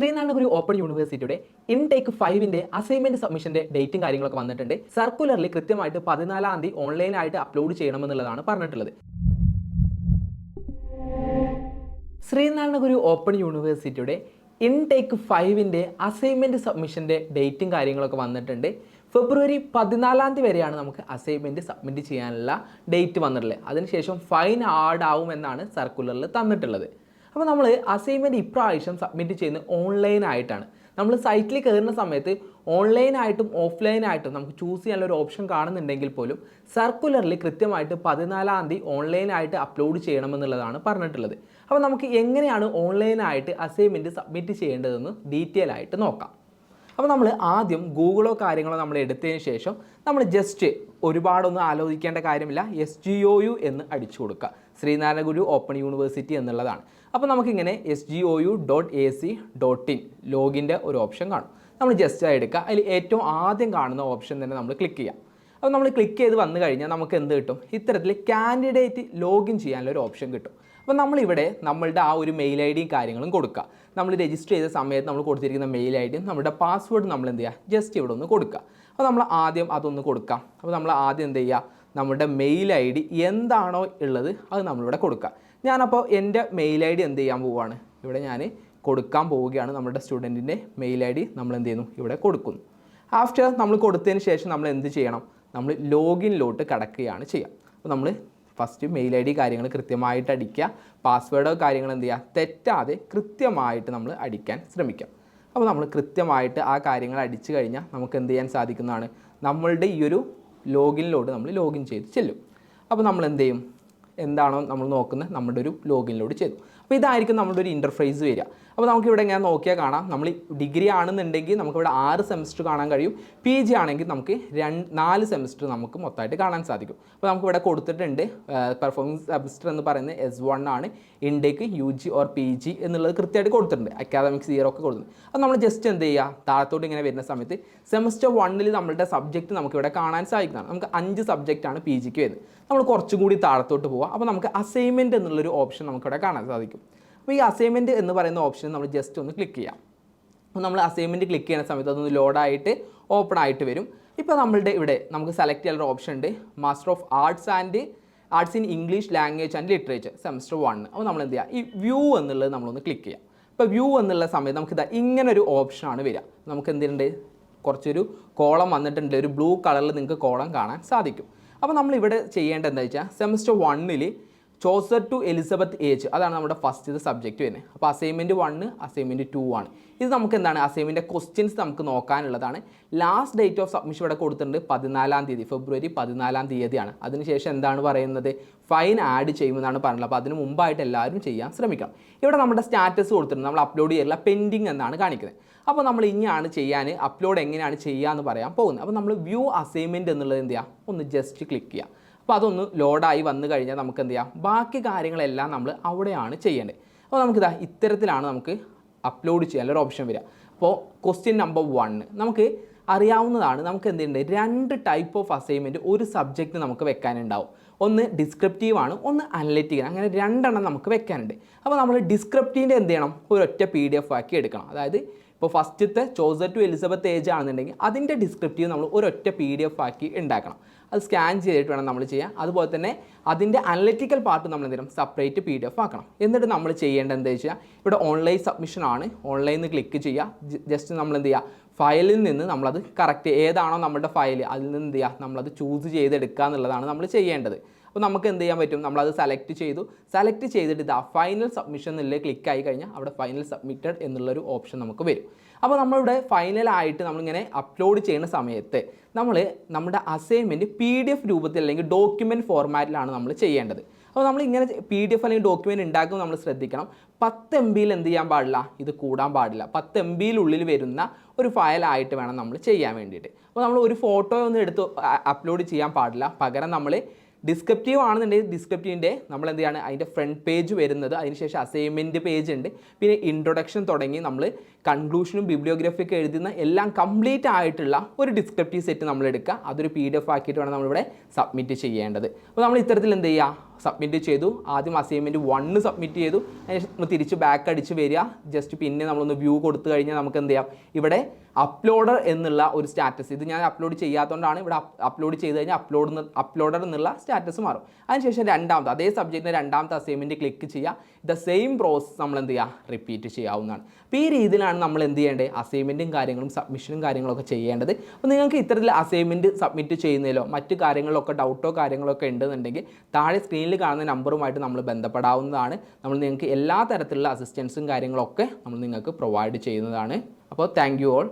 Sree Narayana Guru open യൂണിവേഴ്സിറ്റിയുടെ intake ഫൈവിന്റെ assignment സബ്മിഷന്റെ ഡേറ്റും കാര്യങ്ങളൊക്കെ വന്നിട്ടുണ്ട്. സർക്കുലറിൽ കൃത്യമായിട്ട് പതിനാലാം തീയതി ഓൺലൈനായിട്ട് അപ്ലോഡ് ചെയ്യണമെന്നുള്ളതാണ് പറഞ്ഞിട്ടുള്ളത്. ശ്രീനാരായണഗുരു ഓപ്പൺ യൂണിവേഴ്സിറ്റിയുടെ ഇൻടേക്ക് ഫൈവിന്റെ അസൈൻമെന്റ് സബ്മിഷന്റെ ഡേറ്റും കാര്യങ്ങളൊക്കെ വന്നിട്ടുണ്ട്. ഫെബ്രുവരി പതിനാലാം തീയതി വരെയാണ് നമുക്ക് അസൈൻമെന്റ് സബ്മിറ്റ് ചെയ്യാനുള്ള ഡേറ്റ് വന്നിട്ടുള്ളത്. അതിനുശേഷം ഫൈൻ ആഡ് ആവുമെന്നാണ് സർക്കുലറിൽ തന്നിട്ടുള്ളത്. അപ്പോൾ നമ്മൾ അസൈൻമെന്റ് ഇപ്രാവശ്യം സബ്മിറ്റ് ചെയ്യുന്നത് ഓൺലൈനായിട്ടാണ് നമ്മൾ സൈറ്റിൽ കയറുന്ന സമയത്ത് ഓൺലൈനായിട്ടും ഓഫ്ലൈനായിട്ടും നമുക്ക് ചൂസ് ചെയ്യാനുള്ള ഒരു ഓപ്ഷൻ കാണുന്നുണ്ടെങ്കിൽ പോലും സർക്കുലറിൽ കൃത്യമായിട്ട് പതിനാലാം തീയതി ഓൺലൈനായിട്ട് അപ്ലോഡ് ചെയ്യണമെന്നുള്ളതാണ് പറഞ്ഞിട്ടുള്ളത്. അപ്പോൾ നമുക്ക് എങ്ങനെയാണ് ഓൺലൈനായിട്ട് അസൈൻമെന്റ് സബ്മിറ്റ് ചെയ്യേണ്ടതെന്ന് ഡീറ്റെയിൽ ആയിട്ട് നോക്കാം. അപ്പോൾ നമ്മൾ ആദ്യം ഗൂഗിളോ കാര്യങ്ങളോ നമ്മൾ എടുത്തതിന് ശേഷം നമ്മൾ ജസ്റ്റ് ഒരുപാടൊന്നും ആലോചിക്കേണ്ട കാര്യമില്ല. എസ് ജി ഒ യു എന്ന് അടിച്ചു കൊടുക്കുക. ശ്രീനാരായണ ഗുരു ഓപ്പൺ യൂണിവേഴ്സിറ്റി എന്നുള്ളതാണ്. അപ്പോൾ നമുക്കിങ്ങനെ S G O U dot A C dot in ലോഗിന്റെ ഒരു ഓപ്ഷൻ കാണും. നമ്മൾ ജസ്റ്റ് ആയി എടുക്കുക. അതിൽ ഏറ്റവും ആദ്യം കാണുന്ന ഓപ്ഷൻ തന്നെ നമ്മൾ ക്ലിക്ക് ചെയ്യാം. അപ്പോൾ നമ്മൾ ക്ലിക്ക് ചെയ്ത് വന്നു കഴിഞ്ഞാൽ നമുക്ക് എന്ത് കിട്ടും? ഇത്തരത്തിൽ കാൻഡിഡേറ്റ് ലോഗിൻ ചെയ്യാനുള്ള ഒരു ഓപ്ഷൻ കിട്ടും. അപ്പോൾ നമ്മളിവിടെ നമ്മളുടെ ആ ഒരു മെയിൽ ഐ ഡിയും കാര്യങ്ങളും കൊടുക്കുക. നമ്മൾ രജിസ്റ്റർ ചെയ്ത സമയത്ത് നമ്മൾ കൊടുത്തിരിക്കുന്ന മെയിൽ ഐ ഡിയും നമ്മുടെ പാസ്വേഡ് നമ്മൾ എന്ത് ചെയ്യുക? ജസ്റ്റ് ഇവിടെ ഒന്ന് കൊടുക്കുക. അപ്പോൾ നമ്മൾ ആദ്യം അതൊന്ന് കൊടുക്കാം. അപ്പോൾ നമ്മൾ ആദ്യം എന്ത് ചെയ്യുക? നമ്മുടെ മെയിൽ ഐ ഡി എന്താണോ ഉള്ളത് അത് നമ്മളിവിടെ കൊടുക്കുക. ഞാനപ്പോൾ എന്റെ മെയിൽ ഐ ഡി എന്ത് ചെയ്യാൻ പോവുകയാണ്? ഇവിടെ ഞാൻ കൊടുക്കാൻ പോവുകയാണ്. നമ്മുടെ സ്റ്റുഡന്റിന്റെ മെയിൽ ഐ ഡി നമ്മൾ എന്ത് ചെയ്യുന്നു? ഇവിടെ കൊടുക്കുന്നു. ആഫ്റ്റർ നമ്മൾ കൊടുത്തതിന് ശേഷം നമ്മൾ എന്ത് ചെയ്യണം? നമ്മൾ ലോഗിനിലോട്ട് കടക്കുകയാണ് ചെയ്യുക. അപ്പോൾ നമ്മൾ ഫസ്റ്റ് മെയിൽ ഐ ഡി കാര്യങ്ങൾ കൃത്യമായിട്ട് അടിക്കുക. പാസ്വേഡോ കാര്യങ്ങൾ എന്ത് ചെയ്യുക? തെറ്റാതെ കൃത്യമായിട്ട് നമ്മൾ അടിക്കാൻ ശ്രമിക്കാം അപ്പോൾ നമ്മൾ കൃത്യമായിട്ട് ആ കാര്യങ്ങൾ അടിച്ചു കഴിഞ്ഞാൽ നമുക്ക് എന്ത് ചെയ്യാൻ സാധിക്കുന്നതാണ്? നമ്മളുടെ ഈ ഒരു ലോഗിനിലോട്ട് നമ്മൾ ലോഗിൻ ചെയ്ത് ചെല്ലും. അപ്പോൾ നമ്മൾ എന്ത് ചെയ്യും? എന്താണോ നമ്മൾ നോക്കുന്നത്? നമ്മുടെ ഒരു ലോഗിനിലോട്ട് ചെയ്തു അപ്പോൾ ഇതായിരിക്കും നമ്മുടെ ഒരു ഇന്റർഫേസ് വരിക. അപ്പോൾ നമുക്കിവിടെ ഇങ്ങനെ നോക്കിയാൽ കാണാം. നമ്മൾ ഡിഗ്രി ആണെന്നുണ്ടെങ്കിൽ നമുക്കിവിടെ ആറ് സെമസ്റ്റർ കാണാൻ കഴിയും. പി ജി ആണെങ്കിൽ നമുക്ക് രണ്ട് നാല് സെമിസ്റ്റർ നമുക്ക് മൊത്തമായിട്ട് കാണാൻ സാധിക്കും. അപ്പോൾ നമുക്കിവിടെ കൊടുത്തിട്ടുണ്ട് പെർഫോമൻസ് സെമിസ്റ്റർ എന്ന് പറയുന്നത് എസ് വൺ ആണ്. Intake U G or P G എന്നുള്ളത് കൃത്യമായിട്ട് കൊടുത്തിട്ടുണ്ട്. അക്കാദമിക്സ് ഇയർ ഒക്കെ കൊടുത്തിട്ടുണ്ട്. അപ്പോൾ നമ്മൾ ജസ്റ്റ് എന്ത് ചെയ്യുക? താഴത്തോട്ട് ഇങ്ങനെ വരുന്ന സമയത്ത് സെമിസ്റ്റർ വണ്ണിൽ നമ്മളുടെ സബ്ജക്റ്റ് നമുക്കിവിടെ കാണാൻ സാധിക്കുന്നതാണ്. നമുക്ക് അഞ്ച് സബ്ജക്റ്റാണ് പി ജിക്ക് വരുന്നത്. നമ്മൾ കുറച്ചും കൂടി താഴത്തോട്ട് പോവുക. അപ്പോൾ നമുക്ക് അസൈൻമെന്റ് എന്നുള്ളൊരു ഓപ്ഷൻ നമുക്കിവിടെ കാണാൻ സാധിക്കും. അപ്പോൾ ഈ അസൈൻമെന്റ് എന്ന് പറയുന്ന ഓപ്ഷൻ നമ്മൾ ജസ്റ്റ് ഒന്ന് ക്ലിക്ക് ചെയ്യാം. അപ്പോൾ നമ്മൾ അസൈൻമെന്റ് ക്ലിക്ക് ചെയ്യുന്ന സമയത്ത് അതൊന്ന് ലോഡായിട്ട് ഓപ്പൺ ആയിട്ട് വരും. ഇപ്പോൾ നമ്മളുടെ ഇവിടെ നമുക്ക് സെലക്ട് ചെയ്യാനുള്ള ഓപ്ഷൻ ഉണ്ട്. Master of arts and arts in English language and literature semester one അപ്പോൾ നമ്മൾ എന്ത് ചെയ്യുക ഈ വ്യൂ എന്നുള്ളത് നമ്മളൊന്ന് ക്ലിക്ക് ചെയ്യാം. ഇപ്പോൾ വ്യൂ എന്നുള്ള സമയത്ത് നമുക്ക് ഇതാ ഇങ്ങനൊരു ഓപ്ഷനാണ് വരിക. നമുക്ക് എന്തിനുണ്ട് കുറച്ചൊരു കോളം വന്നിട്ടുണ്ട്. ഒരു ബ്ലൂ കളറിൽ നിങ്ങൾക്ക് കോളം കാണാൻ സാധിക്കും. അപ്പോൾ നമ്മൾ ഇവിടെ ചെയ്യേണ്ടത് എന്താ വെച്ചാൽ സെമസ്റ്റർ വണ്ണിൽ ചോസർ ടു എലിസബത്ത് ഏജ് അതാണ് നമ്മുടെ ഫസ്റ്റ് സബ്ജക്റ്റ് വരുന്നത്. അപ്പോൾ അസൈൻമെന്റ് വണ്ണ് അസൈൻമെന്റ് ടു ആണ്. ഇത് നമുക്ക് എന്താണ്? അസൈൻമെന്റ് ക്വസ്റ്റ്യൻസ് നമുക്ക് നോക്കാനുള്ളതാണ്. ലാസ്റ്റ് ഡേറ്റ് ഓഫ് സബ്മിഷൻ ഇവിടെ കൊടുത്തിട്ടുണ്ട് പതിനാലാം തീയതി ഫെബ്രുവരി പതിനാലാം തീയതിയാണ്. അതിനുശേഷം എന്താണ് പറയുന്നത്? ഫൈൻ ആഡ് ചെയ്യുമെന്നാണ് പറഞ്ഞത്. അപ്പോൾ അതിന് മുമ്പായിട്ട് എല്ലാവരും ചെയ്യാൻ ശ്രമിക്കണം. ഇവിടെ നമ്മുടെ സ്റ്റാറ്റസ് കൊടുത്തിട്ടുണ്ട്. നമ്മൾ അപ്ലോഡ് ചെയ്തില്ല പെൻഡിങ് എന്നാണ് കാണിക്കുന്നത്. അപ്പോൾ നമ്മൾ ഇനിയാണ് ചെയ്യാൻ അപ്ലോഡ് എങ്ങനെയാണ് ചെയ്യുക എന്ന് പറയാൻ പോകുന്നത്. അപ്പോൾ നമ്മൾ വ്യൂ അസൈൻമെന്റ് എന്നുള്ളത് എന്ത് ചെയ്യുക? ഒന്ന് ജസ്റ്റ് ക്ലിക്ക് ചെയ്യുക. അപ്പോൾ അതൊന്ന് ലോഡായി വന്നു കഴിഞ്ഞാൽ നമുക്ക് എന്ത് ചെയ്യാം? ബാക്കി കാര്യങ്ങളെല്ലാം നമ്മൾ അവിടെയാണ് ചെയ്യേണ്ടത്. അപ്പോൾ നമുക്കിതാ ഇത്തരത്തിലാണ് നമുക്ക് അപ്ലോഡ് ചെയ്യാൻ ഒരു ഓപ്ഷൻ വരിക. അപ്പോൾ ക്വസ്റ്റ്യൻ നമ്പർ വൺ നമുക്ക് അറിയാവുന്നതാണ് നമുക്ക് എന്തുണ്ട്? രണ്ട് ടൈപ്പ് ഓഫ് അസൈൻമെന്റ് ഒരു സബ്ജക്റ്റ് നമുക്ക് വെക്കാനുണ്ടാവും. ഒന്ന് ഡിസ്ക്രിപ്റ്റീവ് ആണ് ഒന്ന് അനലറ്റിക്കൽ അങ്ങനെ രണ്ടെണ്ണം നമുക്ക് വെക്കാനുണ്ട്. അപ്പോൾ നമ്മൾ ഡിസ്ക്രിപ്റ്റീവിന്റെ എന്ത് ചെയ്യണം? ഒരൊറ്റ പി ഡി എഫ് ആക്കി എടുക്കണം. അതായത് ഇപ്പോൾ ഫസ്റ്റത്തെ ചോസർ ടു എലിസബത്ത് ഏജ് ആണെന്നുണ്ടെങ്കിൽ അതിന്റെ ഡിസ്ക്രിപ്റ്റീവ് നമ്മൾ ഒരൊറ്റ പി ഡി എഫ് ആക്കി ഉണ്ടാക്കണം. അത് സ്കാൻ ചെയ്തിട്ട് വേണം നമ്മൾ ചെയ്യാൻ. അതുപോലെ തന്നെ അതിന്റെ അനലറ്റിക്കൽ പാർട്ട് നമ്മൾ എന്തെങ്കിലും സെപ്പറേറ്റ് പി ഡി എഫ് ആക്കണം. എന്നിട്ട് നമ്മൾ ചെയ്യേണ്ടത് എന്താ വെച്ചാൽ ഇവിടെ ഓൺലൈൻ സബ്മിഷൻ ആണ്. ഓൺലൈനിൽ ക്ലിക്ക് ചെയ്യുക ജസ്റ്റ് നമ്മൾ എന്ത് ചെയ്യുക ഫയലിൽ നിന്ന് നമ്മളത് കറക്റ്റ് ഏതാണോ നമ്മുടെ ഫയൽ അതിൽ നിന്ന് എന്ത് ചെയ്യുക നമ്മളത് ചൂസ് ചെയ്തെടുക്കുക എന്നുള്ളതാണ് നമ്മൾ ചെയ്യേണ്ടത്. അപ്പോൾ നമുക്ക് എന്ത് ചെയ്യാൻ പറ്റും? നമ്മളത് സെലക്ട് ചെയ്തു. സെലക്ട് ചെയ്തിട്ട് ഇതാ ഫൈനൽ സബ്മിഷൻ എന്നുള്ള ക്ലിക്ക് ആയി കഴിഞ്ഞാൽ അവിടെ ഫൈനൽ സബ്മിറ്റഡ് എന്നുള്ളൊരു ഓപ്ഷൻ നമുക്ക് വരും. അപ്പോൾ നമ്മളിവിടെ ഫൈനലായിട്ട് നമ്മളിങ്ങനെ അപ്ലോഡ് ചെയ്യുന്ന സമയത്ത് നമ്മൾ നമ്മുടെ അസൈൻമെന്റ് പി ഡി എഫ് രൂപത്തിൽ അല്ലെങ്കിൽ ഡോക്യുമെന്റ് ഫോർമാറ്റിലാണ് നമ്മൾ ചെയ്യേണ്ടത്. അപ്പോൾ നമ്മൾ ഇങ്ങനെ പി ഡി എഫ് അല്ലെങ്കിൽ ഡോക്യുമെന്റ് ഉണ്ടാക്കുമ്പോൾ നമ്മൾ ശ്രദ്ധിക്കണം. പത്ത് എം ബിയിൽ എന്ത് ചെയ്യാൻ പാടില്ല? ഇത് കൂടാൻ പാടില്ല. പത്ത് എം ബിയിലുള്ളിൽ വരുന്ന ഒരു ഫയലായിട്ട് വേണം നമ്മൾ ചെയ്യാൻ വേണ്ടിയിട്ട്. അപ്പോൾ നമ്മൾ ഒരു ഫോട്ടോ ഒന്നും എടുത്ത് അപ്ലോഡ് ചെയ്യാൻ പാടില്ല. പകരം നമ്മൾ ഡിസ്ക്രിപ്റ്റീവ് ആണെന്നുണ്ടെങ്കിൽ ഡിസ്ക്രിപ്റ്റീവിന്റെ നമ്മൾ എന്താണ് അതിന്റെ ഫ്രണ്ട് പേജ് വരുന്നത്. അതിനുശേഷം അസൈൻമെന്റ് പേജ് ഉണ്ട്. പിന്നെ ഇൻട്രൊഡക്ഷൻ തുടങ്ങി നമ്മൾ കൺക്ലൂഷനും ബിബ്ലിയോഗ്രഫി ഒക്കെ എഴുതുന്ന എല്ലാം കംപ്ലീറ്റ് ആയിട്ടുള്ള ഒരു ഡിസ്ക്രിപ്റ്റീവ് സെറ്റ് നമ്മൾ എടുക്കുക അതൊരു പി ഡി എഫ് ആക്കിയിട്ട് വേണം നമ്മളിവിടെ സബ്മിറ്റ് ചെയ്യേണ്ടത്. അപ്പോൾ നമ്മൾ ഇത്തരത്തിൽ എന്ത് ചെയ്യുക? സബ്മിറ്റ് ചെയ്തു. ആദ്യം അസൈൻമെന്റ് വണ്ണ് സബ്മിറ്റ് ചെയ്തു. അതിനുശേഷം നമ്മൾ തിരിച്ച് ബാക്ക് അടിച്ച് വരിക. ജസ്റ്റ് പിന്നെ നമ്മളൊന്ന് വ്യൂ കൊടുത്തു കഴിഞ്ഞാൽ നമുക്ക് എന്ത് ചെയ്യാം? ഇവിടെ അപ്ലോഡർ എന്നുള്ള ഒരു സ്റ്റാറ്റസ് ഇത് ഞാൻ അപ്ലോഡ് ചെയ്യാത്തതുകൊണ്ടാണ് ഇവിടെ അപ്ലോഡ് ചെയ്ത് കഴിഞ്ഞാൽ അപ്ലോഡ് അപ്ലോഡർ എന്നുള്ള സ്റ്റാറ്റസ് മാറും. അതിനുശേഷം രണ്ടാമത്തെ അതേ സബ്ജക്റ്റിന്റെ രണ്ടാമത്തെ അസൈൻമെന്റ് ക്ലിക്ക് ചെയ്യുക. ദ സെയിം പ്രോസസ് നമ്മൾ എന്ത് ചെയ്യുക? റിപ്പീറ്റ് ചെയ്യാവുന്നതാണ്. അപ്പോൾ ഈ രീതിയിലാണ് നമ്മൾ എന്ത് ചെയ്യേണ്ടത്? അസൈൻമെന്റും കാര്യങ്ങളും സബ്മിഷനും കാര്യങ്ങളൊക്കെ ചെയ്യേണ്ടത്. അപ്പോൾ നിങ്ങൾക്ക് ഇത്തരത്തിൽ അസൈൻമെന്റ് സബ്മിറ്റ് ചെയ്യുന്നതിലോ മറ്റു കാര്യങ്ങളിലൊക്കെ ഡൗട്ടോ കാര്യങ്ങളൊക്കെ ഉണ്ടെന്നുണ്ടെങ്കിൽ താഴെ സ്ക്രീനിൽ കാണുന്ന നമ്പറുമായിട്ട് നമ്മൾ ബന്ധപ്പെടാവുന്നതാണ്. നമ്മൾ നിങ്ങൾക്ക് എല്ലാ തരത്തിലുള്ള അസിസ്റ്റൻസും കാര്യങ്ങളൊക്കെ നമ്മൾ നിങ്ങൾക്ക് പ്രൊവൈഡ് ചെയ്യുന്നതാണ്. അപ്പോൾ താങ്ക് യു ഓൾ